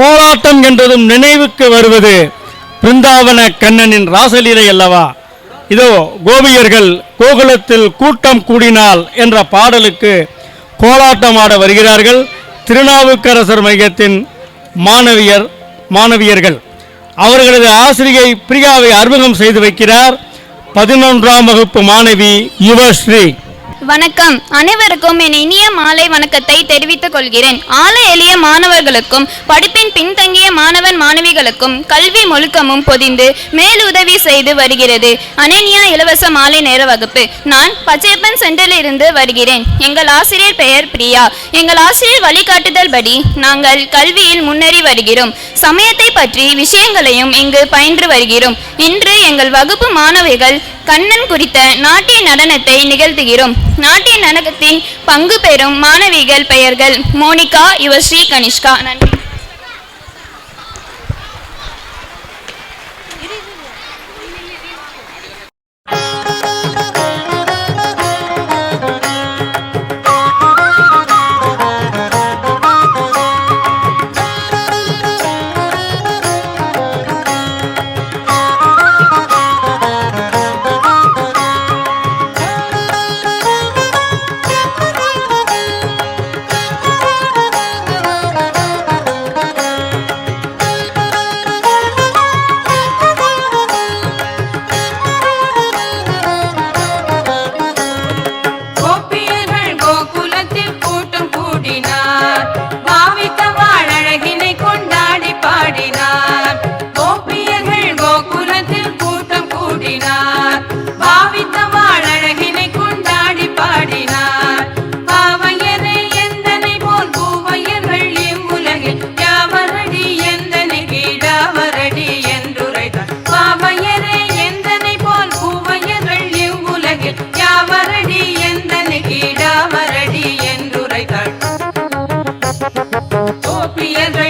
கோலாட்டம் என்றதும் நினைவுக்கு வருவது பிருந்தாவன கண்ணனின் ராசலீலை அல்லவா? இதோ கோபியர்கள் கோகுலத்தில் கூட்டம் கூடினால் என்ற பாடலுக்கு கோலாட்டமாட வருகிறார்கள் திருநாவுக்கரசர் மையத்தின் மாணவியர் மாணவியர்கள். அவர்களது ஆசிரியை பிரியாவை அறிமுகம் செய்து வைக்கிறார். பதினொன்றாம் வகுப்பு மாணவி யுவஸ்ரீ. வணக்கம். அனைவருக்கும் என் இனிய மாலை வணக்கத்தை தெரிவித்துக் கொள்கிறேன். ஆலை எளிய மாணவர்களுக்கும் படிப்பின் பின்தங்கிய மாணவன் மாணவிகளுக்கும் கல்வி முழுக்கமும் பொதிந்து மேலுதவி செய்து வருகிறது. அனன்யா இலவச மாலை நேர வகுப்பு. நான் பச்சையப்பன் சென்டரில் இருந்து வருகிறேன். எங்கள் ஆசிரியர் பெயர் பிரியா. எங்கள் ஆசிரியர் வழிகாட்டுதல் படி நாங்கள் கல்வியில் முன்னேறி வருகிறோம். சமயத்தை பற்றி விஷயங்களையும் இங்கு பயின்று வருகிறோம். இன்று எங்கள் வகுப்பு மாணவிகள் கண்ணன் குறித்த நாட்டிய நடனத்தை நிகழ்த்துகிறோம். நாட்டிய நடனத்தின் பங்கு பெறும் மாணவிகள் பெயர்கள் மோனிகா யுவஸ்ரீ கனிஷ்கா. நன்றி. கோபியர்கள்